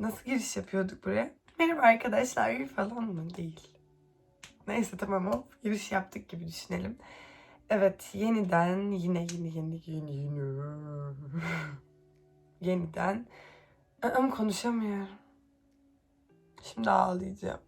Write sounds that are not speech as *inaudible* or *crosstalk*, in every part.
Nasıl giriş yapıyorduk buraya? Merhaba arkadaşlar falan mı? Değil. Neyse tamam o giriş yaptık gibi düşünelim. Evet yeniden yine yine yine yine yine *laughs* yeniden ama konuşamıyorum. Şimdi ağlayacağım.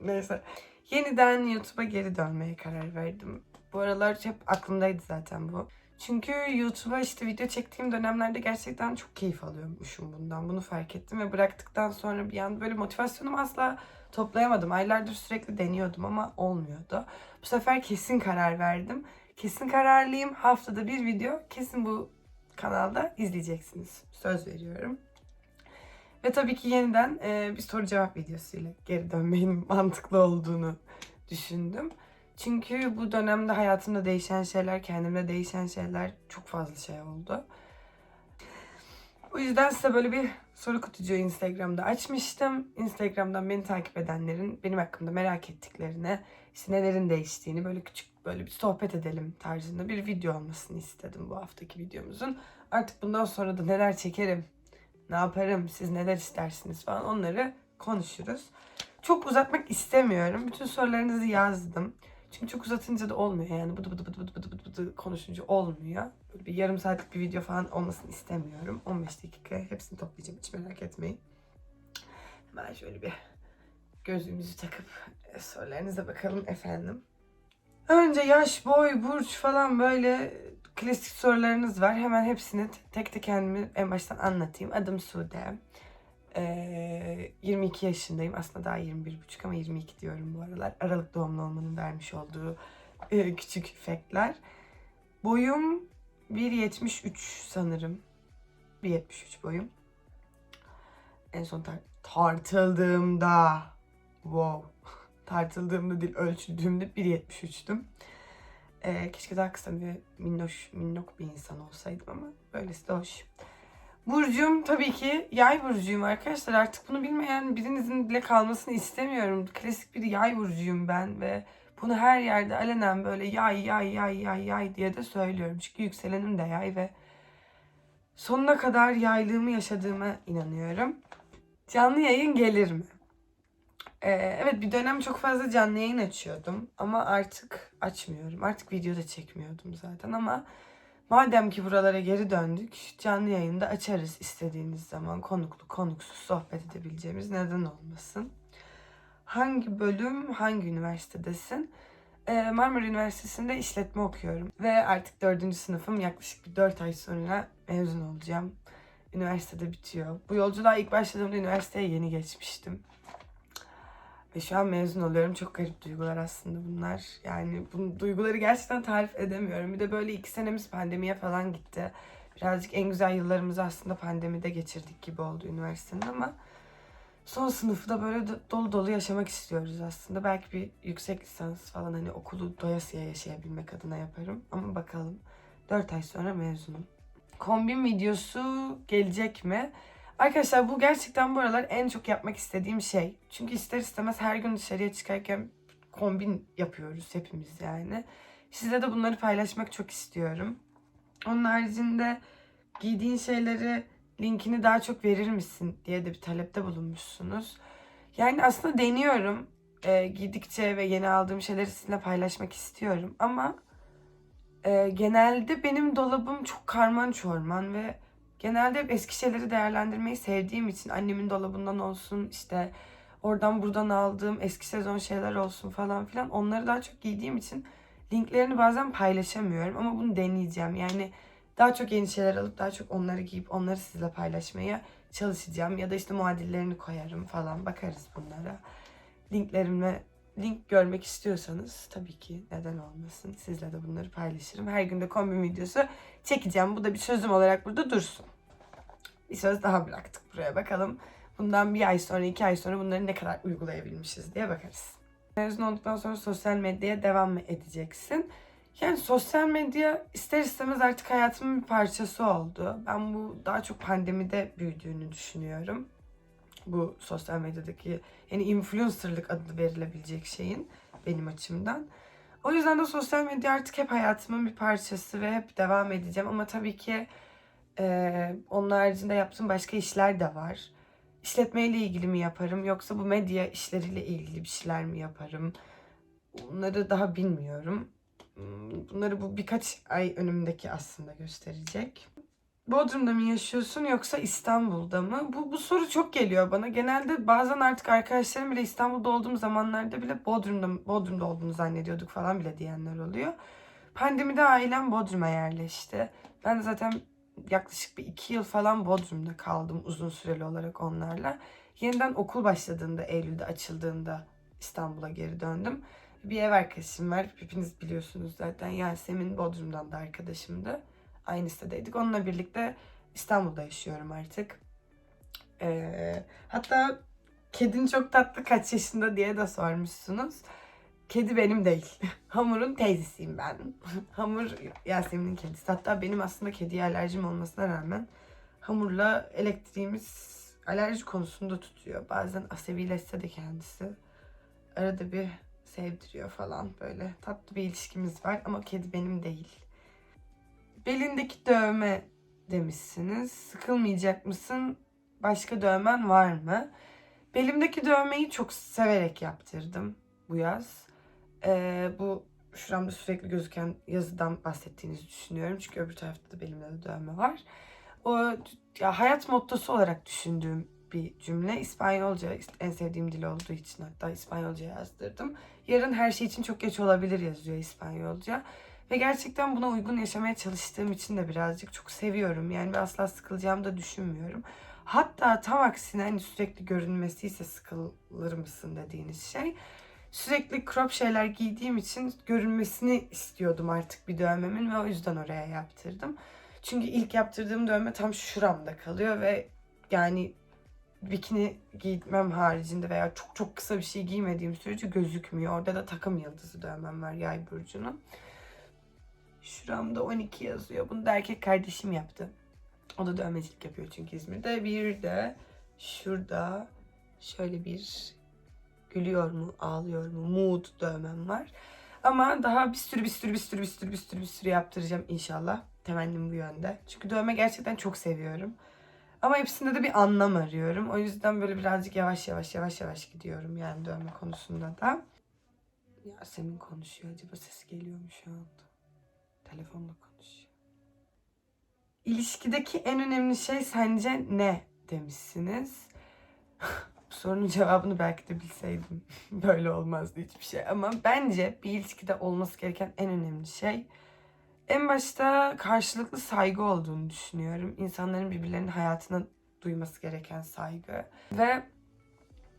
Neyse. Yeniden YouTube'a geri dönmeye karar verdim. Bu aralar hep aklımdaydı zaten bu. Çünkü YouTube'a işte video çektiğim dönemlerde gerçekten çok keyif alıyormuşum bundan. Bunu fark ettim ve bıraktıktan sonra bir an böyle motivasyonumu asla toplayamadım. Aylardır sürekli deniyordum ama olmuyordu. Bu sefer kesin karar verdim. Kesin kararlıyım. Haftada bir video kesin bu kanalda izleyeceksiniz. Söz veriyorum. Ve tabii ki yeniden bir soru cevap videosuyla geri dönmenin *laughs* mantıklı olduğunu düşündüm. Çünkü bu dönemde hayatımda değişen şeyler, kendimde değişen şeyler çok fazla şey oldu. O yüzden size böyle bir soru kutucuğu Instagram'da açmıştım. Instagram'dan beni takip edenlerin benim hakkımda merak ettiklerini, işte nelerin değiştiğini böyle küçük böyle bir sohbet edelim tarzında bir video olmasını istedim bu haftaki videomuzun. Artık bundan sonra da neler çekerim, ne yaparım, siz neler istersiniz falan onları konuşuruz. Çok uzatmak istemiyorum. Bütün sorularınızı yazdım. Çünkü çok uzatınca da olmuyor yani bıdı bıdı bıdı bıdı bıdı bıdı bıdı konuşunca olmuyor. Böyle bir yarım saatlik bir video falan olmasını istemiyorum. 15 dakika hepsini toplayacağım hiç merak etmeyin. Hemen şöyle bir gözlüğümüzü takıp e, sorularınıza bakalım efendim. Önce yaş, boy, burç falan böyle klasik sorularınız var. Hemen hepsini tek tek kendimi en baştan anlatayım. Adım Sude. Ee, 22 yaşındayım. Aslında daha 21,5 ama 22 diyorum bu aralar. Aralık doğumlu olmanın vermiş olduğu e, küçük efektler. Boyum 1.73 sanırım. 1.73 boyum. En son tar- tartıldığımda wow *laughs* tartıldığımda değil ölçüldüğümde 1.73'tüm. Ee, keşke daha kısa ve minnoş, minnok bir insan olsaydım ama böylesi de hoş. Burcum tabii ki yay burcuyum arkadaşlar. Artık bunu bilmeyen birinizin bile kalmasını istemiyorum. Klasik bir yay burcuyum ben ve bunu her yerde alenen böyle yay yay yay yay yay diye de söylüyorum. Çünkü yükselenim de yay ve sonuna kadar yaylığımı yaşadığıma inanıyorum. Canlı yayın gelir mi? Ee, evet bir dönem çok fazla canlı yayın açıyordum ama artık açmıyorum. Artık video da çekmiyordum zaten ama madem ki buralara geri döndük canlı yayında açarız istediğiniz zaman konuklu konuksuz sohbet edebileceğimiz neden olmasın. Hangi bölüm hangi üniversitedesin? Ee, Marmara Üniversitesi'nde işletme okuyorum ve artık dördüncü sınıfım yaklaşık bir dört ay sonra mezun olacağım. Üniversitede bitiyor. Bu yolculuğa ilk başladığımda üniversiteye yeni geçmiştim. Ve şu an mezun oluyorum. Çok garip duygular aslında bunlar. Yani bu duyguları gerçekten tarif edemiyorum. Bir de böyle iki senemiz pandemiye falan gitti. Birazcık en güzel yıllarımızı aslında pandemide geçirdik gibi oldu üniversitenin ama son sınıfı da böyle do- dolu dolu yaşamak istiyoruz aslında. Belki bir yüksek lisans falan hani okulu doyasıya yaşayabilmek adına yaparım. Ama bakalım. 4 ay sonra mezunum. Kombin videosu gelecek mi? Arkadaşlar bu gerçekten bu aralar en çok yapmak istediğim şey. Çünkü ister istemez her gün dışarıya çıkarken kombin yapıyoruz hepimiz yani. Size de bunları paylaşmak çok istiyorum. Onun haricinde giydiğin şeyleri linkini daha çok verir misin diye de bir talepte bulunmuşsunuz. Yani aslında deniyorum. Ee, giydikçe ve yeni aldığım şeyleri sizinle paylaşmak istiyorum. Ama e, genelde benim dolabım çok karman çorman ve genelde hep eski şeyleri değerlendirmeyi sevdiğim için annemin dolabından olsun işte oradan buradan aldığım eski sezon şeyler olsun falan filan onları daha çok giydiğim için linklerini bazen paylaşamıyorum ama bunu deneyeceğim. Yani daha çok yeni şeyler alıp daha çok onları giyip onları sizle paylaşmaya çalışacağım ya da işte muadillerini koyarım falan bakarız bunlara. Linklerime link görmek istiyorsanız tabii ki neden olmasın. Sizle de bunları paylaşırım. Her gün de kombin videosu çekeceğim. Bu da bir sözüm olarak burada dursun. Bir söz daha bıraktık buraya bakalım. Bundan bir ay sonra, iki ay sonra bunları ne kadar uygulayabilmişiz diye bakarız. Mezun olduktan sonra sosyal medyaya devam mı edeceksin? Yani sosyal medya ister istemez artık hayatımın bir parçası oldu. Ben bu daha çok pandemide büyüdüğünü düşünüyorum. Bu sosyal medyadaki yani influencerlık adı verilebilecek şeyin benim açımdan. O yüzden de sosyal medya artık hep hayatımın bir parçası ve hep devam edeceğim. Ama tabii ki e, onun haricinde yaptığım başka işler de var. işletmeyle ilgili mi yaparım yoksa bu medya işleriyle ilgili bir şeyler mi yaparım? Bunları daha bilmiyorum. Hmm, Bunları bu birkaç ay önümdeki aslında gösterecek. Bodrum'da mı yaşıyorsun yoksa İstanbul'da mı? Bu, bu soru çok geliyor bana. Genelde bazen artık arkadaşlarım bile İstanbul'da olduğum zamanlarda bile Bodrum'da, Bodrum'da olduğunu zannediyorduk falan bile diyenler oluyor. Pandemide ailem Bodrum'a yerleşti. Ben de zaten yaklaşık bir iki yıl falan Bodrum'da kaldım uzun süreli olarak onlarla. Yeniden okul başladığında, Eylül'de açıldığında İstanbul'a geri döndüm. Bir ev arkadaşım var. Hepiniz biliyorsunuz zaten. Yasemin Bodrum'dan da arkadaşımdı. Aynı sitedeydik. Onunla birlikte İstanbul'da yaşıyorum artık. Ee, hatta kedin çok tatlı kaç yaşında diye de sormuşsunuz. Kedi benim değil. *laughs* Hamur'un teyzesiyim ben. *laughs* Hamur Yasemin'in kedisi. Hatta benim aslında kediye alerjim olmasına rağmen Hamur'la elektriğimiz alerji konusunda tutuyor. Bazen asavileşse de kendisi. Arada bir sevdiriyor falan böyle. Tatlı bir ilişkimiz var ama kedi benim değil. Belindeki dövme demişsiniz. Sıkılmayacak mısın? Başka dövmen var mı? Belimdeki dövmeyi çok severek yaptırdım bu yaz. Ee, bu şuramda sürekli gözüken yazıdan bahsettiğinizi düşünüyorum. Çünkü öbür tarafta da belimde de dövme var. O ya hayat mottosu olarak düşündüğüm bir cümle. İspanyolca en sevdiğim dil olduğu için hatta İspanyolca yazdırdım. Yarın her şey için çok geç olabilir yazıyor İspanyolca. Ve gerçekten buna uygun yaşamaya çalıştığım için de birazcık çok seviyorum. Yani ben asla sıkılacağımı da düşünmüyorum. Hatta tam aksine hani sürekli görünmesi ise sıkılır mısın dediğiniz şey. Sürekli crop şeyler giydiğim için görünmesini istiyordum artık bir dövmemin ve o yüzden oraya yaptırdım. Çünkü ilk yaptırdığım dövme tam şuramda kalıyor ve yani bikini giymem haricinde veya çok çok kısa bir şey giymediğim sürece gözükmüyor. Orada da takım yıldızı dövmem var yay burcunun. Şuramda 12 yazıyor. Bunu da erkek kardeşim yaptı. O da dövmecilik yapıyor çünkü İzmir'de. Bir de şurada şöyle bir gülüyor mu, ağlıyor mu, mood dövmem var. Ama daha bir sürü bir sürü bir sürü bir sürü bir sürü bir sürü yaptıracağım inşallah. Temennim bu yönde. Çünkü dövme gerçekten çok seviyorum. Ama hepsinde de bir anlam arıyorum. O yüzden böyle birazcık yavaş yavaş yavaş yavaş gidiyorum yani dövme konusunda da. Yasemin konuşuyor. Acaba sesi geliyor mu şu anda? Telefonla konuşuyor. İlişkideki en önemli şey sence ne demişsiniz. *laughs* Bu sorunun cevabını belki de bilseydim *laughs* böyle olmazdı hiçbir şey. Ama bence bir ilişkide olması gereken en önemli şey en başta karşılıklı saygı olduğunu düşünüyorum. İnsanların birbirlerinin hayatına duyması gereken saygı. Ve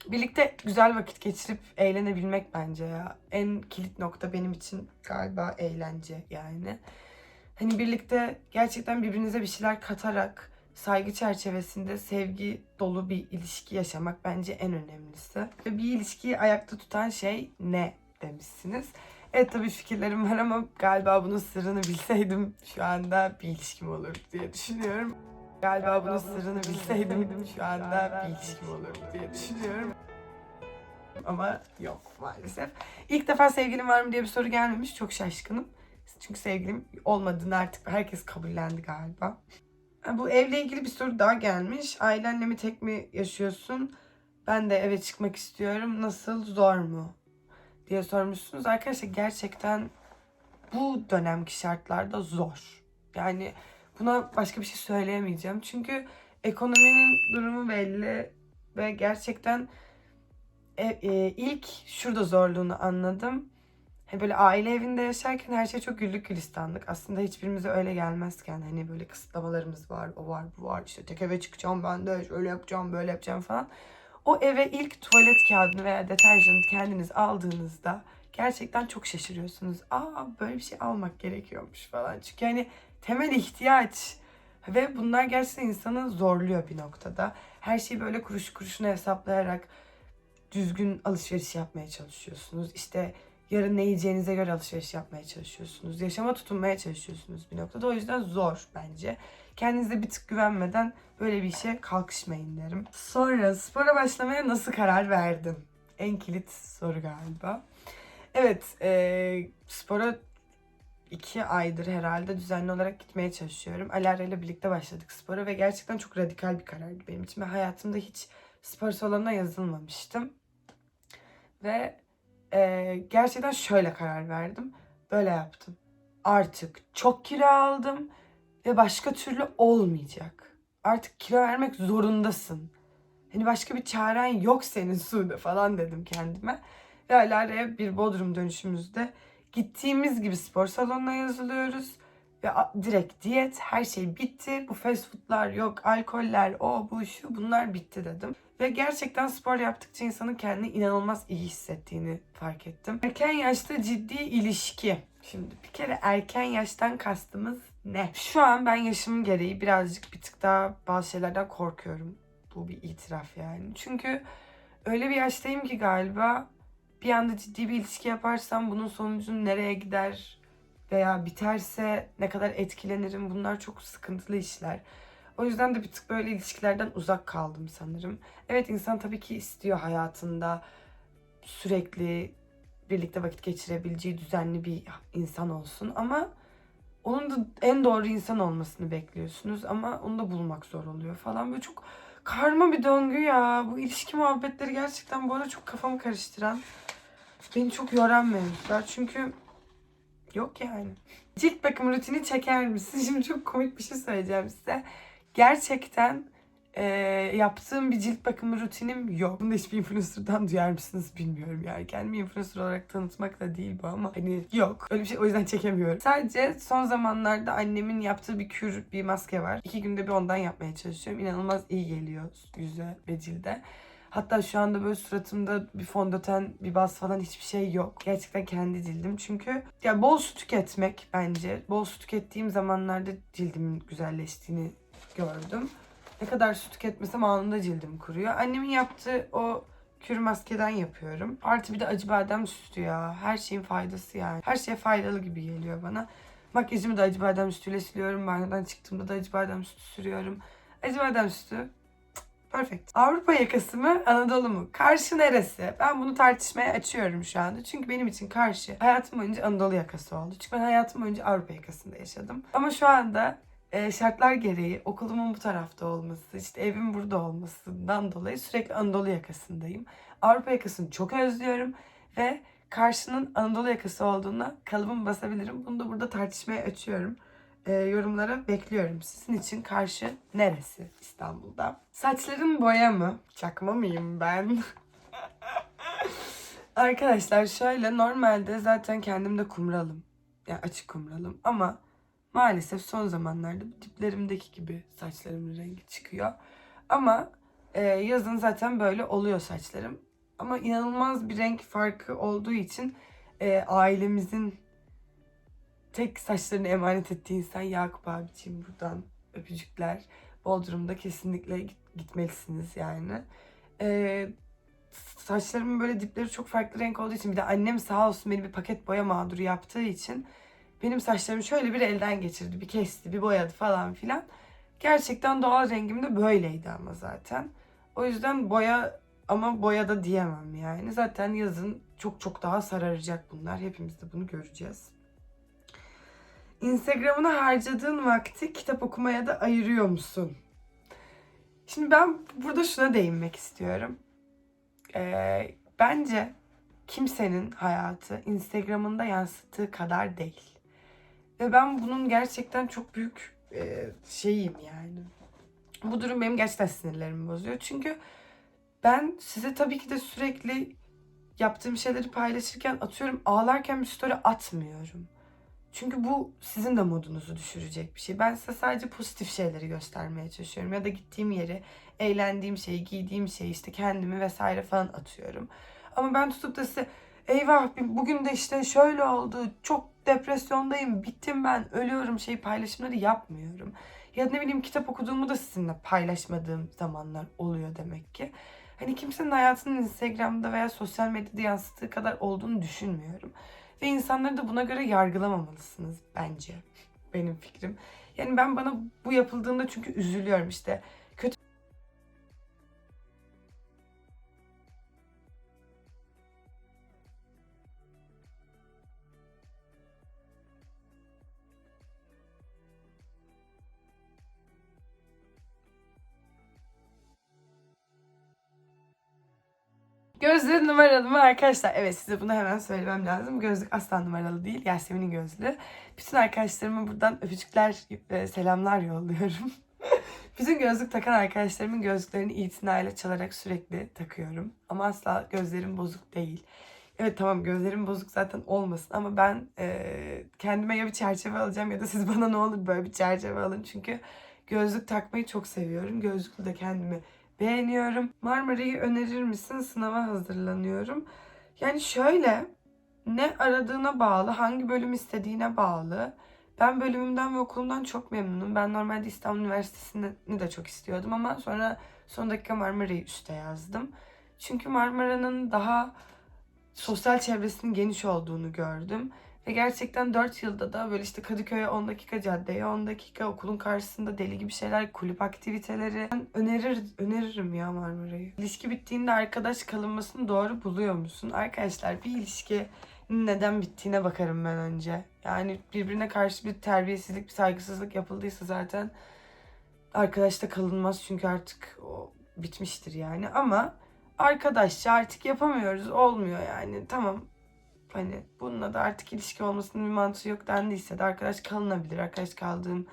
birlikte güzel vakit geçirip eğlenebilmek bence ya. En kilit nokta benim için galiba eğlence yani. Hani birlikte gerçekten birbirinize bir şeyler katarak saygı çerçevesinde sevgi dolu bir ilişki yaşamak bence en önemlisi. Ve bir ilişkiyi ayakta tutan şey ne demişsiniz. Evet tabii fikirlerim var ama galiba bunun sırrını bilseydim şu anda bir ilişkim olur diye düşünüyorum. Galiba bunun sırrını bilseydim şu anda bir ilişkim olur diye düşünüyorum. Ama yok maalesef. İlk defa sevgilim var mı diye bir soru gelmemiş. Çok şaşkınım. Çünkü sevgilim olmadığını artık herkes kabullendi galiba. Bu evle ilgili bir soru daha gelmiş. Ailenle mi tek mi yaşıyorsun? Ben de eve çıkmak istiyorum. Nasıl zor mu? diye sormuşsunuz. Arkadaşlar gerçekten bu dönemki şartlarda zor. Yani buna başka bir şey söyleyemeyeceğim. Çünkü ekonominin durumu belli ve gerçekten e, e, ilk şurada zorluğunu anladım. Hani böyle aile evinde yaşarken her şey çok güllük gülistanlık. Aslında hiçbirimize öyle gelmezken hani böyle kısıtlamalarımız var, o var, bu var. İşte tek eve çıkacağım ben de şöyle yapacağım, böyle yapacağım falan. O eve ilk tuvalet kağıdını veya deterjanı kendiniz aldığınızda gerçekten çok şaşırıyorsunuz. Aa böyle bir şey almak gerekiyormuş falan. Çünkü hani temel ihtiyaç ve bunlar gerçekten insanı zorluyor bir noktada. Her şeyi böyle kuruş kuruşuna hesaplayarak düzgün alışveriş yapmaya çalışıyorsunuz. İşte yarın ne yiyeceğinize göre alışveriş yapmaya çalışıyorsunuz. Yaşama tutunmaya çalışıyorsunuz bir noktada. O yüzden zor bence. Kendinize bir tık güvenmeden böyle bir işe kalkışmayın derim. Sonra spora başlamaya nasıl karar verdin? En kilit soru galiba. Evet, e, spora iki aydır herhalde düzenli olarak gitmeye çalışıyorum. Alara ile birlikte başladık spora ve gerçekten çok radikal bir karardı benim için. Ben hayatımda hiç spor salonuna yazılmamıştım. Ve e, gerçekten şöyle karar verdim. Böyle yaptım. Artık çok kilo aldım ve başka türlü olmayacak. Artık kilo vermek zorundasın. Hani başka bir çaren yok senin Sude falan dedim kendime. Ve Alara'ya bir Bodrum dönüşümüzde gittiğimiz gibi spor salonuna yazılıyoruz. Ve direkt diyet her şey bitti. Bu fast foodlar yok, alkoller, o bu şu bunlar bitti dedim. Ve gerçekten spor yaptıkça insanın kendini inanılmaz iyi hissettiğini fark ettim. Erken yaşta ciddi ilişki. Şimdi bir kere erken yaştan kastımız ne? Şu an ben yaşım gereği birazcık bir tık daha bazı şeylerden korkuyorum. Bu bir itiraf yani. Çünkü öyle bir yaştayım ki galiba bir anda ciddi bir ilişki yaparsam bunun sonucu nereye gider veya biterse ne kadar etkilenirim bunlar çok sıkıntılı işler. O yüzden de bir tık böyle ilişkilerden uzak kaldım sanırım. Evet insan tabii ki istiyor hayatında sürekli birlikte vakit geçirebileceği düzenli bir insan olsun ama onun da en doğru insan olmasını bekliyorsunuz ama onu da bulmak zor oluyor falan. Böyle çok karma bir döngü ya. Bu ilişki muhabbetleri gerçekten bu arada çok kafamı karıştıran, beni çok yoran mevzular. Çünkü yok yani. Cilt bakım rutini çeker misin? *laughs* Şimdi çok komik bir şey söyleyeceğim size. Gerçekten e, yaptığım bir cilt bakımı rutinim yok. Bunu da hiçbir influencer'dan duyar mısınız bilmiyorum yani. Kendimi influencer olarak tanıtmak da değil bu ama hani yok. Öyle bir şey o yüzden çekemiyorum. Sadece son zamanlarda annemin yaptığı bir kür, bir maske var. İki günde bir ondan yapmaya çalışıyorum. İnanılmaz iyi geliyor yüze ve cilde. Hatta şu anda böyle suratımda bir fondöten, bir baz falan hiçbir şey yok. Gerçekten kendi cildim. Çünkü ya bol su tüketmek bence. Bol su tükettiğim zamanlarda cildimin güzelleştiğini gördüm. Ne kadar su tüketmesem anında cildim kuruyor. Annemin yaptığı o kür maskeden yapıyorum. Artı bir de acı badem sütü ya. Her şeyin faydası yani. Her şey faydalı gibi geliyor bana. Makyajımı da acı badem sütüyle siliyorum. Banyodan çıktığımda da acı badem sütü sürüyorum. Acı badem sütü Perfect. Avrupa yakası mı, Anadolu mu? Karşı neresi? Ben bunu tartışmaya açıyorum şu anda. Çünkü benim için karşı hayatım boyunca Anadolu yakası oldu. Çünkü ben hayatım boyunca Avrupa yakasında yaşadım. Ama şu anda e, şartlar gereği okulumun bu tarafta olması, işte evim burada olmasından dolayı sürekli Anadolu yakasındayım. Avrupa yakasını çok özlüyorum ve karşının Anadolu yakası olduğuna kalıbımı basabilirim. Bunu da burada tartışmaya açıyorum. E, yorumlara bekliyorum. Sizin için karşı neresi İstanbul'da? Saçların boya mı? Çakma mıyım ben? *laughs* Arkadaşlar şöyle normalde zaten kendim de kumralım. Yani açık kumralım ama maalesef son zamanlarda diplerimdeki gibi saçlarımın rengi çıkıyor. Ama e, yazın zaten böyle oluyor saçlarım. Ama inanılmaz bir renk farkı olduğu için e, ailemizin tek saçlarını emanet ettiği insan Yakup abiciğim buradan öpücükler. Bodrum'da kesinlikle gitmelisiniz yani. E, saçlarımın böyle dipleri çok farklı renk olduğu için bir de annem sağ olsun beni bir paket boya mağduru yaptığı için benim saçlarımı şöyle bir elden geçirdi. Bir kesti, bir boyadı falan filan. Gerçekten doğal rengim de böyleydi ama zaten. O yüzden boya ama boya da diyemem yani. Zaten yazın çok çok daha sararacak bunlar. Hepimiz de bunu göreceğiz. Instagram'ına harcadığın vakti kitap okumaya da ayırıyor musun? Şimdi ben burada şuna değinmek istiyorum. Ee, bence kimsenin hayatı Instagram'ında yansıttığı kadar değil. Ve ben bunun gerçekten çok büyük e, şeyiyim yani. Bu durum benim gerçekten sinirlerimi bozuyor. Çünkü ben size tabii ki de sürekli yaptığım şeyleri paylaşırken atıyorum ağlarken bir story atmıyorum. Çünkü bu sizin de modunuzu düşürecek bir şey. Ben size sadece pozitif şeyleri göstermeye çalışıyorum. Ya da gittiğim yeri, eğlendiğim şeyi, giydiğim şeyi, işte kendimi vesaire falan atıyorum. Ama ben tutup da size eyvah bugün de işte şöyle oldu, çok depresyondayım, bittim ben, ölüyorum şey paylaşımları yapmıyorum. Ya ne bileyim kitap okuduğumu da sizinle paylaşmadığım zamanlar oluyor demek ki. Hani kimsenin hayatının Instagram'da veya sosyal medyada yansıttığı kadar olduğunu düşünmüyorum. Ve insanları da buna göre yargılamamalısınız bence. Benim fikrim. Yani ben bana bu yapıldığında çünkü üzülüyorum işte. Gözlüğü numaralı mı arkadaşlar? Evet size bunu hemen söylemem lazım. Gözlük asla numaralı değil. Yasemin'in gözlüğü. Bütün arkadaşlarıma buradan öpücükler ve selamlar yolluyorum. *laughs* Bütün gözlük takan arkadaşlarımın gözlüklerini itinayla çalarak sürekli takıyorum. Ama asla gözlerim bozuk değil. Evet tamam gözlerim bozuk zaten olmasın ama ben eee, kendime ya bir çerçeve alacağım ya da siz bana ne olur böyle bir çerçeve alın. Çünkü gözlük takmayı çok seviyorum. Gözlüklü de kendimi beğeniyorum. Marmara'yı önerir misin? Sınava hazırlanıyorum. Yani şöyle ne aradığına bağlı, hangi bölüm istediğine bağlı. Ben bölümümden ve okulumdan çok memnunum. Ben normalde İstanbul Üniversitesi'ni de çok istiyordum ama sonra son dakika Marmara'yı üste yazdım. Çünkü Marmara'nın daha sosyal çevresinin geniş olduğunu gördüm. Ve gerçekten 4 yılda da böyle işte Kadıköy'e 10 dakika, caddeye 10 dakika, okulun karşısında deli gibi şeyler, kulüp aktiviteleri. Ben önerir, öneririm ya Marmara'yı. İlişki bittiğinde arkadaş kalınmasını doğru buluyor musun? Arkadaşlar bir ilişki neden bittiğine bakarım ben önce. Yani birbirine karşı bir terbiyesizlik, bir saygısızlık yapıldıysa zaten arkadaşta kalınmaz çünkü artık o bitmiştir yani. Ama arkadaşça artık yapamıyoruz. Olmuyor yani. Tamam. Hani bununla da artık ilişki olmasının bir mantığı yok dendiyse de arkadaş kalınabilir. Arkadaş kaldığım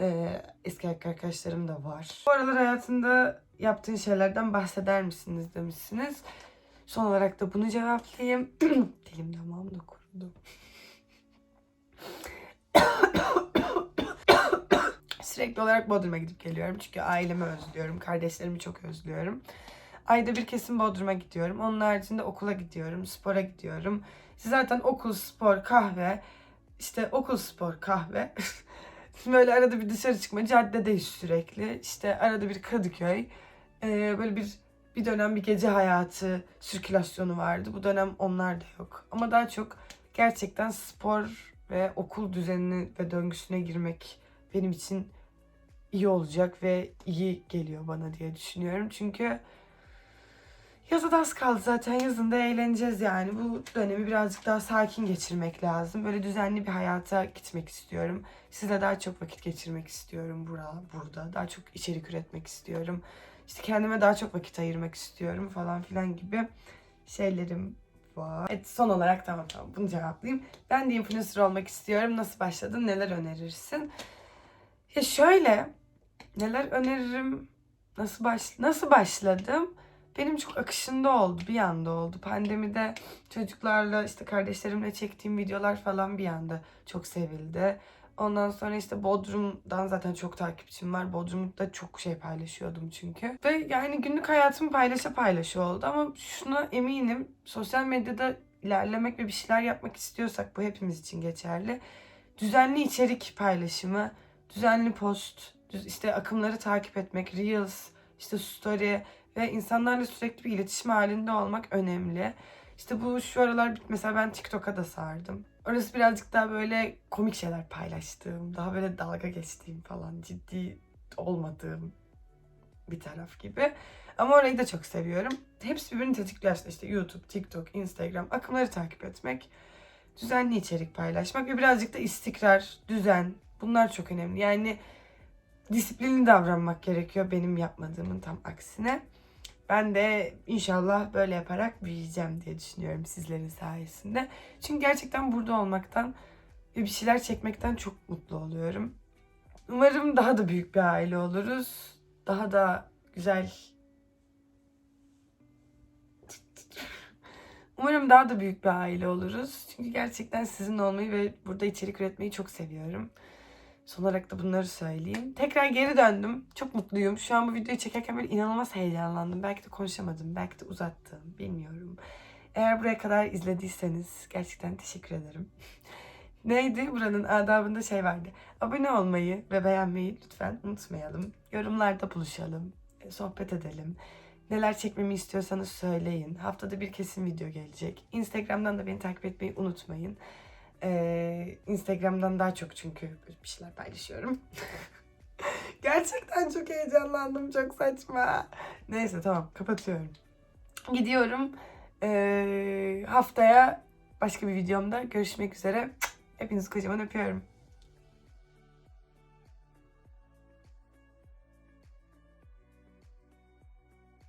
eee, eski arkadaşlarım da var. Bu aralar hayatında yaptığın şeylerden bahseder misiniz demişsiniz. Son olarak da bunu cevaplayayım. *clears throat* Dilim damağım da kurudu. Sürekli olarak Bodrum'a gidip geliyorum. Çünkü ailemi özlüyorum. Kardeşlerimi çok özlüyorum. Ayda bir kesin Bodrum'a gidiyorum. Onun haricinde okula gidiyorum. Spora gidiyorum. İşte zaten okul, spor, kahve. işte okul, spor, kahve. *laughs* Böyle arada bir dışarı çıkma. Caddedeyiz sürekli. İşte arada bir Kadıköy. Ee, böyle bir bir dönem bir gece hayatı sirkülasyonu vardı. Bu dönem onlar da yok. Ama daha çok gerçekten spor ve okul düzenini ve döngüsüne girmek benim için iyi olacak ve iyi geliyor bana diye düşünüyorum. Çünkü yaza da az kaldı zaten. Yazında eğleneceğiz yani. Bu dönemi birazcık daha sakin geçirmek lazım. Böyle düzenli bir hayata gitmek istiyorum. Sizle daha çok vakit geçirmek istiyorum bura, burada. Daha çok içerik üretmek istiyorum. İşte kendime daha çok vakit ayırmak istiyorum falan filan gibi şeylerim var. Evet son olarak tamam tamam bunu cevaplayayım. Ben de influencer olmak istiyorum. Nasıl başladın? Neler önerirsin? Ya şöyle neler öneririm? Nasıl baş nasıl başladım? Benim çok akışında oldu, bir anda oldu. Pandemide çocuklarla işte kardeşlerimle çektiğim videolar falan bir anda çok sevildi. Ondan sonra işte Bodrum'dan zaten çok takipçim var. Bodrum'da çok şey paylaşıyordum çünkü. Ve yani günlük hayatımı paylaşa paylaşa oldu. Ama şuna eminim sosyal medyada ilerlemek ve bir şeyler yapmak istiyorsak bu hepimiz için geçerli. Düzenli içerik paylaşımı, düzenli post, işte akımları takip etmek, reels, işte story ve insanlarla sürekli bir iletişim halinde olmak önemli. İşte bu şu aralar mesela ben TikTok'a da sardım. Orası birazcık daha böyle komik şeyler paylaştığım, daha böyle dalga geçtiğim falan ciddi olmadığım bir taraf gibi. Ama orayı da çok seviyorum. Hepsi birbirini tetikliyor işte YouTube, TikTok, Instagram akımları takip etmek, düzenli içerik paylaşmak ve birazcık da istikrar, düzen bunlar çok önemli. Yani disiplinli davranmak gerekiyor benim yapmadığımın tam aksine. Ben de inşallah böyle yaparak büyüyeceğim diye düşünüyorum sizlerin sayesinde. Çünkü gerçekten burada olmaktan ve bir şeyler çekmekten çok mutlu oluyorum. Umarım daha da büyük bir aile oluruz. Daha da güzel Umarım daha da büyük bir aile oluruz. Çünkü gerçekten sizin olmayı ve burada içerik üretmeyi çok seviyorum. Son olarak da bunları söyleyeyim. Tekrar geri döndüm. Çok mutluyum. Şu an bu videoyu çekerken böyle inanılmaz heyecanlandım. Belki de konuşamadım. Belki de uzattım. Bilmiyorum. Eğer buraya kadar izlediyseniz gerçekten teşekkür ederim. *laughs* Neydi? Buranın adabında şey vardı. Abone olmayı ve beğenmeyi lütfen unutmayalım. Yorumlarda buluşalım. e, Sohbet edelim. Neler çekmemi istiyorsanız söyleyin. Haftada bir kesin video gelecek. Instagram'dan da beni takip etmeyi unutmayın. Ee, Instagram'dan daha çok çünkü bir şeyler paylaşıyorum. *laughs* Gerçekten çok heyecanlandım. Çok saçma. Neyse tamam kapatıyorum. Gidiyorum. Ee, haftaya başka bir videomda görüşmek üzere. Hepinizi kocaman öpüyorum.